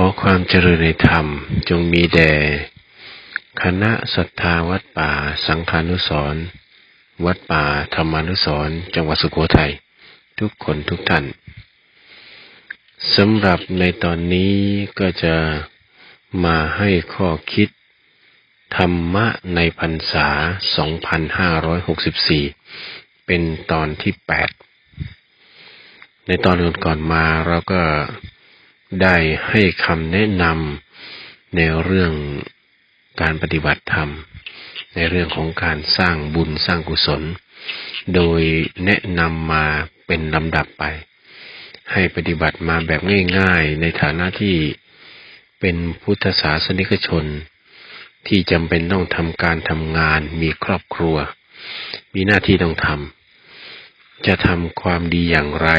ขอความเจริญในธรรมจงมีแด่คณะศรัทธาวัดป่า สังฆานุสรวัดป่าธรรมานุสรจังหวัดสุโขทัยทุกคนทุกท่านสำหรับในตอนนี้ก็จะมาให้ข้อคิด ธรรมะในพรรษา 2564 เป็นตอนที่ 8 ในตอนก่อนๆมาเราก็ ได้ให้คำแนะนำในเรื่องการปฏิบัติธรรม ในเรื่องของการสร้างบุญสร้างกุศล โดยแนะนำมาเป็นลำดับไป ให้ปฏิบัติมาแบบง่ายๆ ในฐานะที่เป็นพุทธศาสนิกชน ที่จำเป็นต้องทำการทำงานมีครอบครัว มีหน้าที่ต้องทำจะทำความดีอย่างไร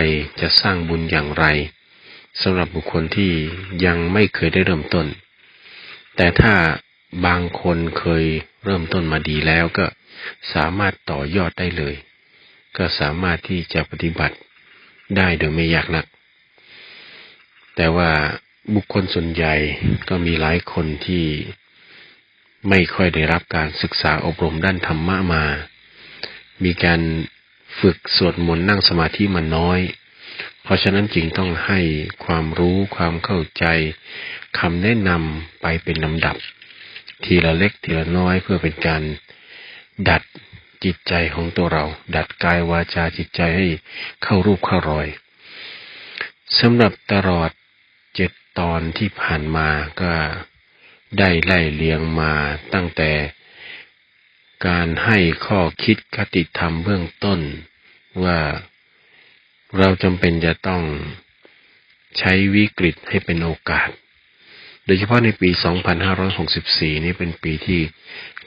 จะสร้างบุญอย่างไร สำหรับบุคคลที่ยังไม่เคยได้เริ่มต้น แต่ถ้าบางคนเคยเริ่มต้นมาดีแล้วก็สามารถต่อยอดได้เลย ก็สามารถที่จะปฏิบัติได้โดยไม่ยากนัก แต่ว่าบุคคลส่วนใหญ่ก็มีหลายคนที่ไม่ค่อยได้รับการศึกษาอบรมด้านธรรมะมา มีการฝึกสวดมนต์นั่งสมาธิมาน้อย เพราะฉะนั้นจึงต้องให้ความรู้ความเข้าใจคำแนะนำไปเป็นลำดับ ทีละเล็กทีละน้อยเพื่อเป็นการดัดจิตใจของตัวเรา ดัดกายวาจาจิตใจให้เข้ารูปเข้ารอยสำหรับตลอดเจ็ดตอนที่ผ่านมาก็ได้ไล่เลียงมาตั้งแต่การให้ข้อคิดคติธรรมเบื้องต้นว่า เราจำเป็นจะต้องใช้วิกฤตให้เป็นโอกาส โดยเฉพาะในปี 2564 นี้เป็นปีที่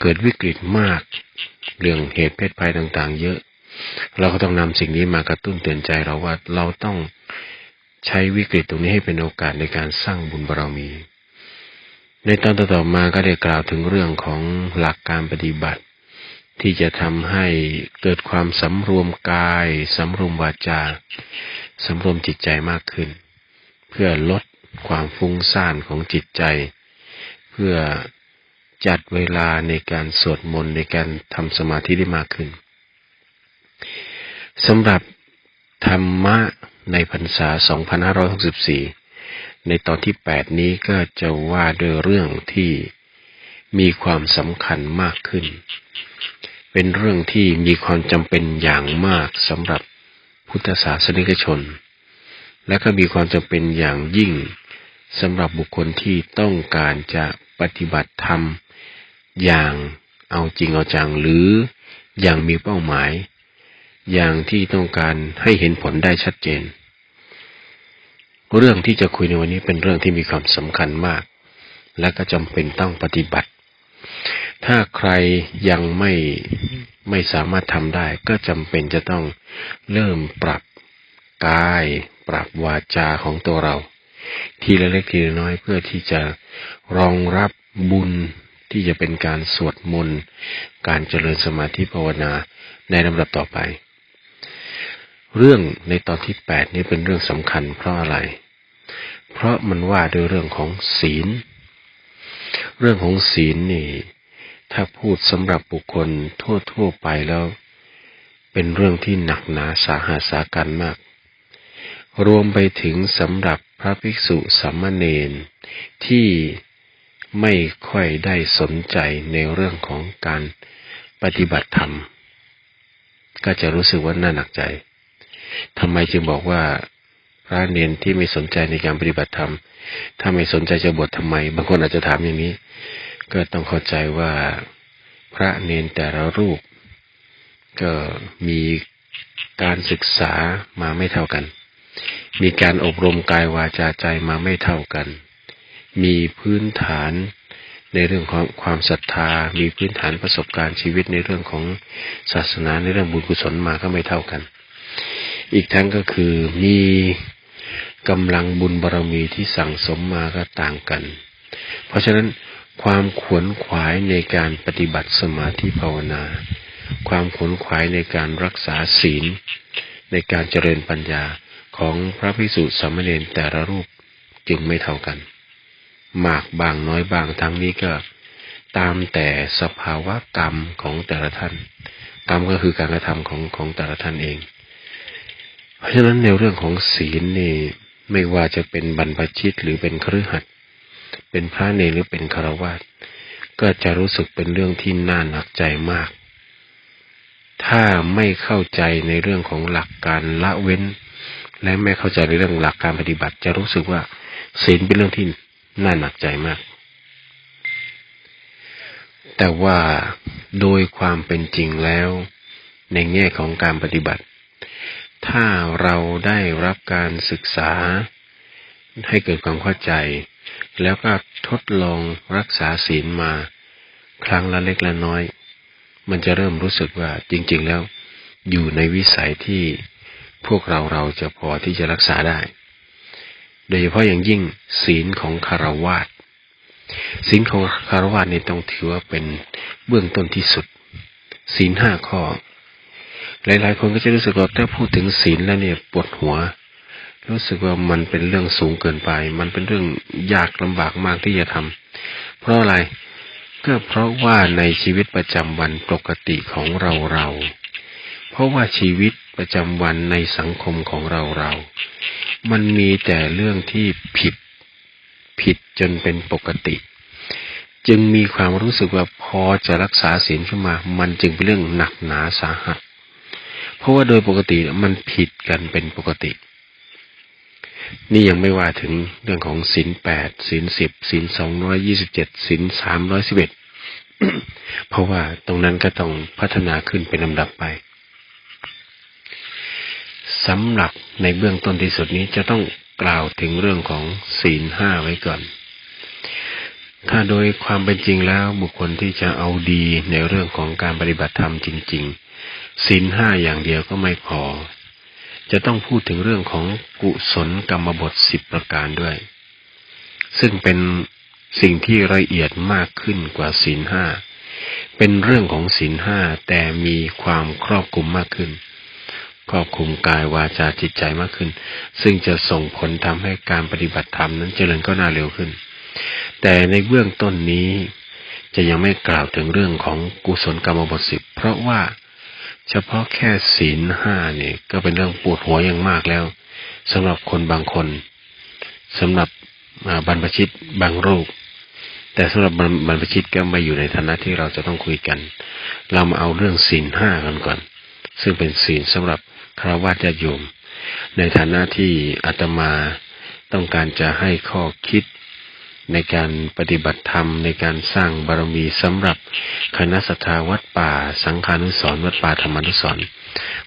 เกิดวิกฤตมาก เรื่องเหตุเพศภัยต่างๆ เยอะ เราก็ต้องนำสิ่งนี้มากระตุ้นเตือนใจเราว่าเราต้องใช้วิกฤตตรงนี้ให้เป็นโอกาสในการสร้างบุญบารมี ในตอนต่อๆมาก็ได้กล่าวถึงเรื่องของหลักการปฏิบัติ ที่จะทำให้เกิดความสำรวมกายสำรวมวาจาสำรวมจิตใจมากขึ้น เพื่อลดความฟุ้งซ่านของจิตใจ เพื่อจัดเวลาในการสวดมนต์ในการทำสมาธิได้มากขึ้นสำหรับธรรมะในพรรษา 2564 ในตอนที่ 8 นี้ก็จะว่าด้วยเรื่องที่มีความสำคัญมากขึ้น เป็นเรื่องที่มีความจำเป็นอย่างมากสำหรับพุทธศาสนิกชน และก็มีความจำเป็นอย่างยิ่งสำหรับบุคคลที่ต้องการจะปฏิบัติธรรม อย่างเอาจริงเอาจังหรืออย่างมีเป้าหมาย อย่างที่ต้องการให้เห็นผลได้ชัดเจน เรื่องที่จะคุยในวันนี้เป็นเรื่องที่มีความสำคัญมาก และก็จำเป็นต้องปฏิบัติ ถ้าใครยังไม่ไม่สามารถทำได้ ก็จำเป็นจะต้องเริ่มปรับกาย ปรับวาจาของตัวเรา ทีละเล็กทีละน้อยเพื่อที่จะรองรับบุญที่จะเป็นการสวดมนต์การเจริญสมาธิภาวนาในลำดับต่อไป เรื่องในตอนที่แปดนี้เป็นเรื่องสำคัญเพราะอะไร เพราะมันว่าด้วยเรื่องของศีล เรื่องของศีลนี่ ถ้าพูดสำหรับบุคคลทั่ว ๆ ไปแล้ว เป็นเรื่องที่หนักหนาสาหัสสากันมาก รวมไปถึงสำหรับพระภิกษุสามเณรที่ไม่ค่อยได้สนใจในเรื่องของการปฏิบัติธรรม ก็จะรู้สึกว่าน่าหนักใจทำไมจึงบอกว่าพระเนนที่ไม่สนใจในการปฏิบัติธรรม ถ้าไม่สนใจจะบวชทำไม บางคนอาจจะถามอย่างนี้ ก็ต้องเข้าใจว่าพระเนนแต่ละรูป ก็มีการศึกษามาไม่เท่ากัน มีการอบรมกายวาจาใจมาไม่เท่ากัน มีพื้นฐานในเรื่องของความศรัทธา มีพื้นฐานประสบการณ์ชีวิตในเรื่องของศาสนาในเรื่องบุญกุศลมาก็ไม่เท่ากัน อีกทั้งก็คือมีกำลังบุญบารรมีที่สั่งสมมาก็ต่างกัน เพราะฉะนั้น ความขวนขวายในการปฏิบัติสมาธิภาวนา ความขวนขวายในการรักษาศีล ในการเจริญปัญญาของพระพิสุสามเณรแต่ละรูปจึงไม่เท่ากัน มากบางน้อยบางทั้งนี้ก็ ตามแต่สภาวะกรรมของแต่ละท่าน กรรมก็คือการกระทำของของแต่ละท่านเอง เพราะฉะนั้นในเรื่องของศีลนี่ไม่ว่าจะเป็นบรรพชิตหรือเป็นครือขัด เป็นพระเนรหรือเป็นคารวะก็จะรู้สึกเป็นเรื่องที่น่าหนักใจมาก ถ้าไม่เข้าใจในเรื่องของหลักการละเว้น และไม่เข้าใจในเรื่องหลักการปฏิบัติ จะรู้สึกว่าศีลเป็นเรื่องที่น่าหนักใจมาก แต่ว่าโดยความเป็นจริงแล้ว ในแง่ของการปฏิบัติ ถ้าเราได้รับการศึกษาให้เกิดความเข้าใจ แล้วก็ทดลองรักษาศีลมา ครั้งละเล็กละน้อย มันจะเริ่มรู้สึกว่าจริง ๆ แล้ว อยู่ในวิสัยที่พวกเราเราจะพอที่จะรักษาได้ โดยเฉพาะอย่างยิ่งศีลของคารวาสศีลของคารวาสนี่ต้องถือว่าเป็นเบื้องต้นที่สุด ศีลห้าข้อ หลายๆ คนก็จะรู้สึกว่าถ้าพูดถึงศีลแล้วเนี่ยปวดหัว รู้สึกว่ามันเป็นเรื่องสูงเกินไป มันเป็นเรื่องยากลำบากมากที่จะทำเพราะอะไรก็เพราะว่าในชีวิตประจำวันปกติของเราเรา เพราะว่าชีวิตประจำวันในสังคมของเราเรา มันมีแต่เรื่องที่ผิดผิดจนเป็นปกติ จึงมีความรู้สึกว่าพอจะรักษาศีลขึ้นมา มันจึงเป็นเรื่องหนักหนาสาหัส เพราะว่าโดยปกติมันผิดกันเป็นปกติ นี่ยังไม่ว่าถึงเรื่องของศีลแปดศีลสิบศีลสองร้อยยี่สิบเจ็ดศีลสามร้อยสิบเอ็ดเพราะว่าตรงนั้นก็ต้องพัฒนาขึ้นเป็นลำดับไปสำหรับในเบื้องต้นที่สุดนี้จะต้องกล่าวถึงเรื่องของศีลห้าไว้ก่อน ถ้าโดยความเป็นจริงแล้วบุคคลที่จะเอาดีในเรื่องของการปฏิบัติธรรมจริง ๆ ศีลห้าอย่างเดียวก็ไม่พอ จะต้องพูดถึงเรื่องของกุศลกรรมบทสิบประการด้วย ซึ่งเป็นสิ่งที่ละเอียดมากขึ้นกว่าศีลห้า เป็นเรื่องของศีลห้าแต่มีความครอบคลุมมากขึ้น ครอบคลุมกายวาจาจิตใจมากขึ้น ซึ่งจะส่งผลทำให้การปฏิบัติธรรมนั้นเจริญก็น่าเร็วขึ้น แต่ในเบื้องต้นนี้จะยังไม่กล่าวถึงเรื่องของกุศลกรรมบทสิบเพราะว่า เฉพาะแค่ศีลห้าเนี่ยก็เป็นเรื่องปวดหัวอย่างมากแล้วสำหรับคนบางคนสำหรับบรรพชิตบางรูป แต่สำหรับบรรพชิตก็ม่อยู่ในฐานะที่เราจะต้องคุยกัน เรามาเอาเรื่องศีลห้ากันก่อน ซึ่งเป็นศีลสำหรับคราวาสญาโยม ในฐานะที่อาตมาต้องการจะให้ข้อคิด ในการปฏิบัติธรรมในการสร้างบารมีสำหรับคณะสัตยาวัดป่า สังฆานุสรวัดป่าธรรมานุสร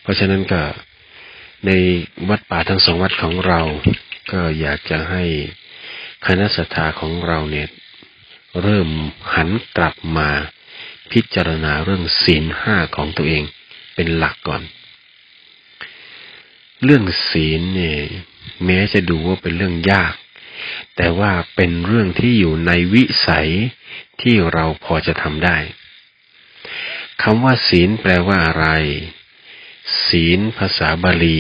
เพราะฉะนั้นก็ในวัดป่าทั้งสองวัดของเรา ก็อยากจะให้คณะสัตยาของเราเนี่ยเริ่มหันกลับมาพิจารณาเรื่องศีลห้าของตัวเองเป็นหลักก่อน เรื่องศีลเนี่ยแม้จะดูว่าเป็นเรื่องยาก แต่ว่าเป็นเรื่องที่อยู่ในวิสัยที่เราพอจะทำได้คำว่าศีลแปลว่าอะไร ศีลภาษาบาลี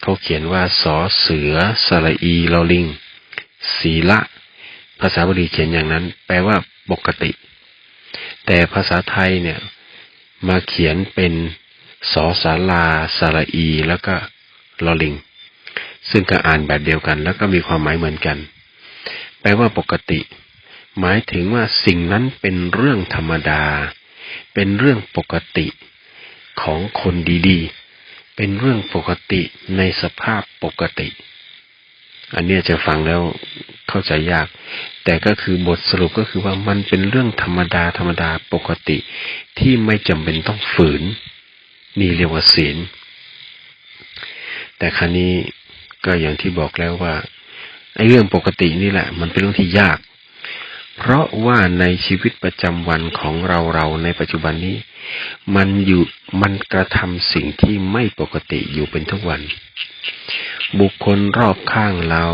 เขาเขียนว่าสอเสือสระอีลอลิง ศีละ ภาษาบาลีเขียนอย่างนั้น แปลว่าปกติ แต่ภาษาไทยเนี่ย มาเขียนเป็นสอสาลาสระอีแล้วก็ลอลิง ซึ่งก็อ่านแบบเดียวกัน แล้วก็มีความหมายเหมือนกัน แปลว่าปกติ หมายถึงว่าสิ่งนั้นเป็นเรื่องธรรมดา เป็นเรื่องปกติของคนดีๆ เป็นเรื่องปกติในสภาพปกติ อันนี้จะฟังแล้วเข้าใจยาก แต่ก็คือบทสรุปก็คือว่ามันเป็นเรื่องธรรมดาธรรมดาปกติ ที่ไม่จำเป็นต้องฝืน นี่เรียกว่าศีลแต่ครั้นี้ ก็อย่างที่บอกแล้วว่าไอ้เรื่องปกตินี่แหละ มันเป็นเรื่องที่ยาก เพราะว่าในชีวิตประจำวันของเราเราในปัจจุบันนี้ มันอยู่มันกระทำสิ่งที่ไม่ปกติอยู่เป็นทุกวัน บุคคลรอบข้างเรา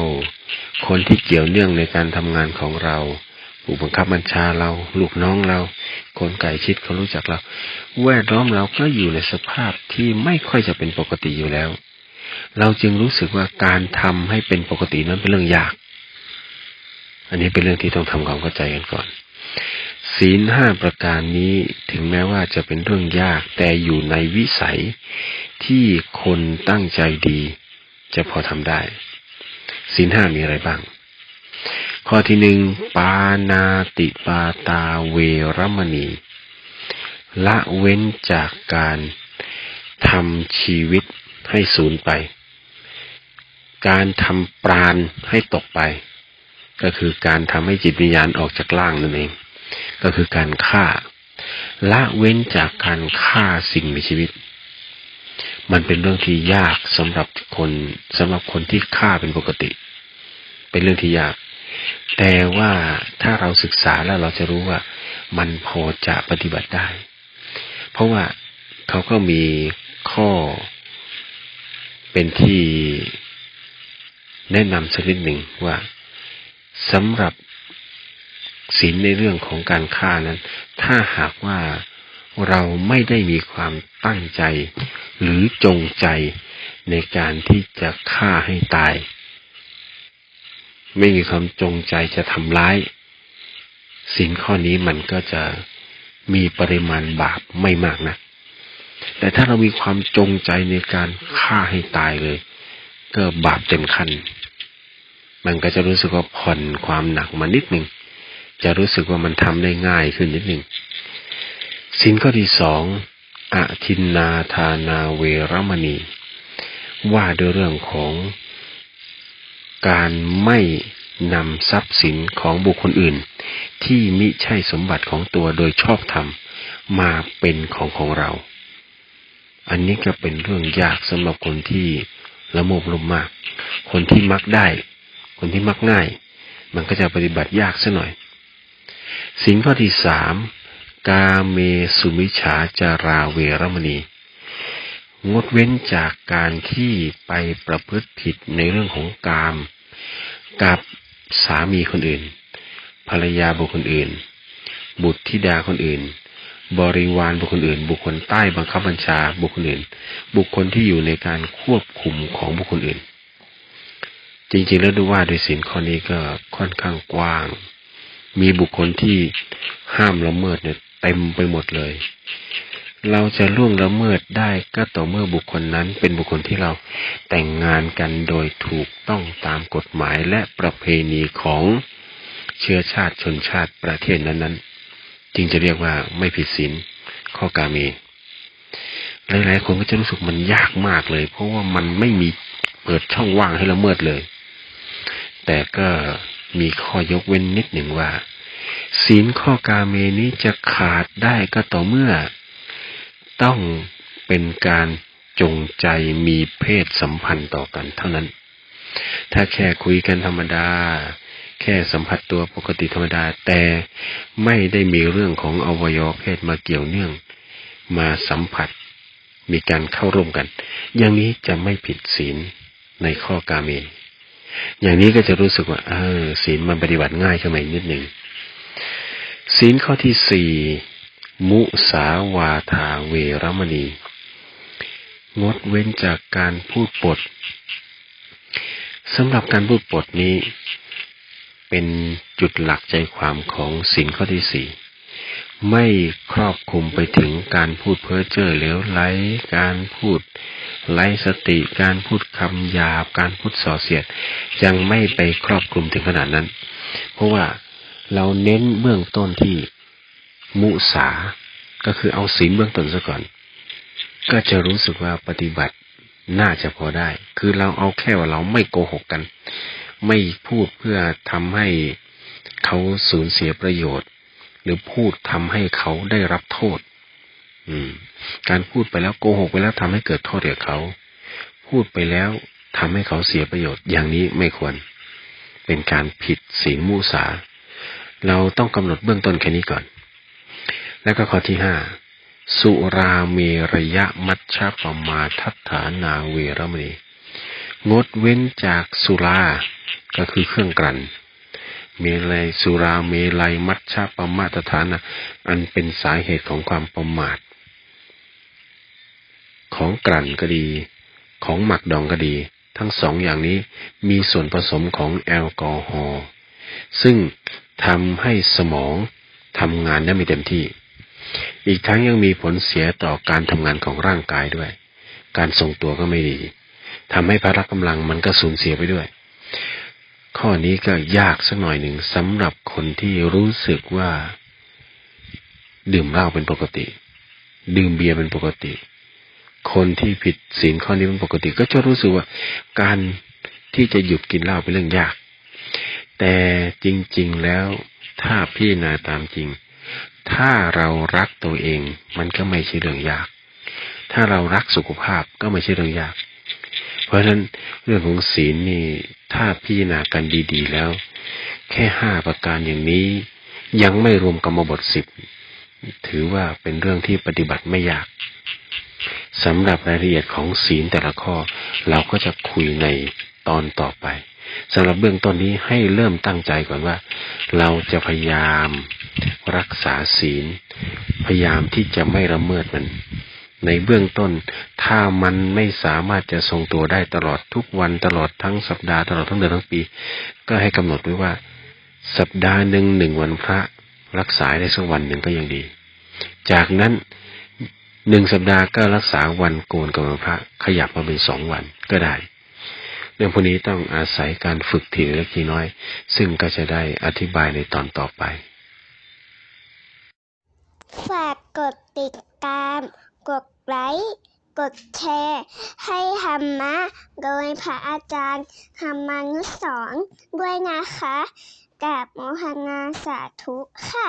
คนที่เกี่ยวเนื่องในการทำงานของเราผู้บังคับบัญชาเรา ลูกน้องเรา คนไก่ชิดเขารู้จักเรา แวดล้อมเราก็อยู่ในสภาพที่ไม่ค่อยจะเป็นปกติอยู่แล้ว เราจึงรู้สึกว่าการทำให้เป็นปกตินั้นเป็นเรื่องยาก อันนี้เป็นเรื่องที่ต้องทำความเข้าใจกันก่อน ศีลห้าประการนี้ถึงแม้ว่าจะเป็นเรื่องยาก แต่อยู่ในวิสัยที่คนตั้งใจดี จะพอทำได้ ศีลห้ามีอะไรบ้าง ข้อที่หนึ่งปานาติปาตาเวรมณี ละเว้นจากการทำชีวิต ให้สูญไป การทำปราณให้ตกไป ก็คือการทำให้จิตวิญญาณออกจากร่างนั่นเอง ก็คือการฆ่า ละเว้นจากการฆ่าสิ่งมีชีวิต มันเป็นเรื่องที่ยากสำหรับคนสำหรับคนที่ฆ่าเป็นปกติ เป็นเรื่องที่ยาก แต่ว่าถ้าเราศึกษาแล้วเราจะรู้ว่า มันพอจะปฏิบัติได้ เพราะว่าเขาก็มีข้อ เป็นที่แนะนำสักนิดหนึ่งว่าสำหรับศีลในเรื่องของการฆ่านั้น ถ้าหากว่าเราไม่ได้มีความตั้งใจ หรือจงใจในการที่จะฆ่าให้ตาย ไม่มีความจงใจจะทำร้ายศีลข้อนี้มันก็จะมีปริมาณบาปไม่มากนะ แต่ถ้าเรามีความจงใจในการฆ่าให้ตายเลย ก็บาปเต็มขั้นมันก็จะรู้สึกว่าผ่อนความหนักมานิดหนึ่ง จะรู้สึกว่ามันทำได้ง่ายขึ้นนิดหนึ่งสินข้อที่สองอทินนาธานาเวรมณี ว่าด้วยเรื่องของการไม่นำทรัพย์สินของบุคคลอื่น ที่มิใช่สมบัติของตัวโดยชอบธรรมมาเป็นของของเรา อันนี้ก็เป็นเรื่องยากสำหรับคนที่ละโมบลมมาก คนที่มักได้ คนที่มักง่าย มันก็จะปฏิบัติยากซะหน่อย สิ่งข้อที่สามกาเมสุมิฉาจาราเวรมณี งดเว้นจากการที่ไปประพฤติผิดในเรื่องของกาม กับสามีคนอื่น ภรรยาบุคคลอื่น บุตรธิดาคนอื่น บริวารบุคคลอื่น บุคคลใต้บังคับบัญชาบุคคลอื่น บุคคลที่อยู่ในการควบคุมของบุคคลอื่น จริงๆแล้วดูว่าโดยสินข้อนี้ก็ค่อนข้างกว้าง มีบุคคลที่ห้ามละเมิดเนี่ยเต็มไปหมดเลย เราจะล่วงละเมิดได้ก็ต่อเมื่อบุคคลนั้นเป็นบุคคลที่เราแต่งงานกันโดยถูกต้องตามกฎหมายและประเพณีของเชื้อชาติชนชาติประเทศนั้นๆ จึงจะเรียกว่าไม่ผิดศีลข้อกาเมหลายๆคนก็จะรู้สึกมันยากมากเลย เพราะว่ามันไม่มีเปิดช่องว่างให้ละเมิดเลย แต่ก็มีข้อยกเว้นนิดหนึ่งว่า ศีลข้อกาเมนี้จะขาดได้ก็ต่อเมื่อ ต้องเป็นการจงใจมีเพศสัมพันธ์ต่อกันเท่านั้น ถ้าแค่คุยกันธรรมดา แค่สัมผัสตัวปกติธรรมดา แต่ไม่ได้มีเรื่องของอวัยวะเพศมาเกี่ยวเนื่อง มาสัมผัส มีการเข้าร่วมกัน อย่างนี้จะไม่ผิดศีลในข้อกาเมอย่างนี้ก็จะรู้สึกว่าเออศีลมันปฏิบัติง่ายขึ้นมานิดหนึ่งศีลข้อที่สี่มุสาวาทาเวรมณี งดเว้นจากการพูดปดสำหรับการพูดปดนี้ เป็นจุดหลักใจความของสินข้อที่สี่ไม่ครอบคลุมไปถึงการพูดเพ้อเจ้อเหลวไหล การพูดไร้สติ การพูดคำหยาบ การพูดส่อเสียด ยังไม่ไปครอบคลุมถึงขนาดนั้น เพราะว่าเราเน้นเบื้องต้นที่มุสา ก็คือเอาศีลเบื้องต้นซะก่อน ก็จะรู้สึกว่าปฏิบัติน่าจะพอได้ คือเราเอาแค่ว่าเราไม่โกหกกัน ไม่พูดเพื่อทำให้เขาสูญเสียประโยชน์ หรือพูดทำให้เขาได้รับโทษ อืม การพูดไปแล้วโกหกไปแล้วทำให้เกิดโทษแก่เขา พูดไปแล้วทำให้เขาเสียประโยชน์ อย่างนี้ไม่ควร เป็นการผิดศีลมูสา เราต้องกำหนดเบื้องต้นแค่นี้ก่อน แล้วก็ข้อที่ห้าสุราเมรยะมัชฌะปมาทัฏฐานาเวรมณีงดเว้นจากสุรา ก็คือเครื่องกลั่น เมลัยสุราเมลัยมัชชาปมาตฐานะ อันเป็นสาเหตุของความประมาท ของกลั่นก็ดี ของหมักดองก็ดี ทั้งสองอย่างนี้มีส่วนผสมของแอลกอฮอล์ซึ่งทำให้สมองทำงานได้ไม่เต็มที่ อีกทั้งยังมีผลเสียต่อการทำงานของร่างกายด้วย การทรงตัวก็ไม่ดีทำให้พละกำลังมันก็สูญเสียไปด้วย ข้อนี้ก็ยากสักหน่อยหนึ่งสำหรับคนที่รู้สึกว่า ดื่มเหล้าเป็นปกติ ดื่มเบียร์เป็นปกติ คนที่ผิดศีลข้อนี้เป็นปกติ ก็จะรู้สึกว่า การที่จะหยุดกินเหล้าเป็นเรื่องยาก แต่จริง ๆแล้วถ้าพี่นาตามจริง ถ้าเรารักตัวเอง มันก็ไม่ใช่เรื่องยาก ถ้าเรารักสุขภาพก็ไม่ใช่เรื่องยาก เพราะฉะนั้นเรื่องของศีลนี่ถ้าพี่นากันดีๆแล้ว แค่ห้าประการอย่างนี้ ยังไม่รวมกรรมบทสิบถือว่าเป็นเรื่องที่ปฏิบัติไม่ยากสำหรับรายละเอียดของศีลแต่ละข้อ เราก็จะคุยในตอนต่อไปสำหรับเบื้องต้นนี้ให้เริ่มตั้งใจก่อนว่า เราจะพยายามรักษาศีล พยายามที่จะไม่ละเมิดมัน ในเบื้องต้น ถ้ามันไม่สามารถจะทรงตัวได้ตลอดทุกวันตลอดทั้งสัปดาห์ตลอดทั้งเดือนทั้งปี ก็ให้กำหนดไว้ว่า สัปดาห์หนึ่งหนึ่งวันพระ รักษาได้สักวันหนึ่งก็ยังดี จากนั้นหนึ่งสัปดาห์ก็รักษาวันโกนกับวันพระ ขยับมาเป็นสองวันก็ได้เรื่องพวกนี้ต้องอาศัยการฝึกทีละเล็กทีน้อย ซึ่งก็จะได้อธิบายในตอนต่อไป ฝากกดติดตาม กดไลค์กดแชร์ ให้ธรรมะ โดยพระอาจารย์ธรรมานุสรณ์ด้วยนะคะกับโมหนาสาธุค่ะ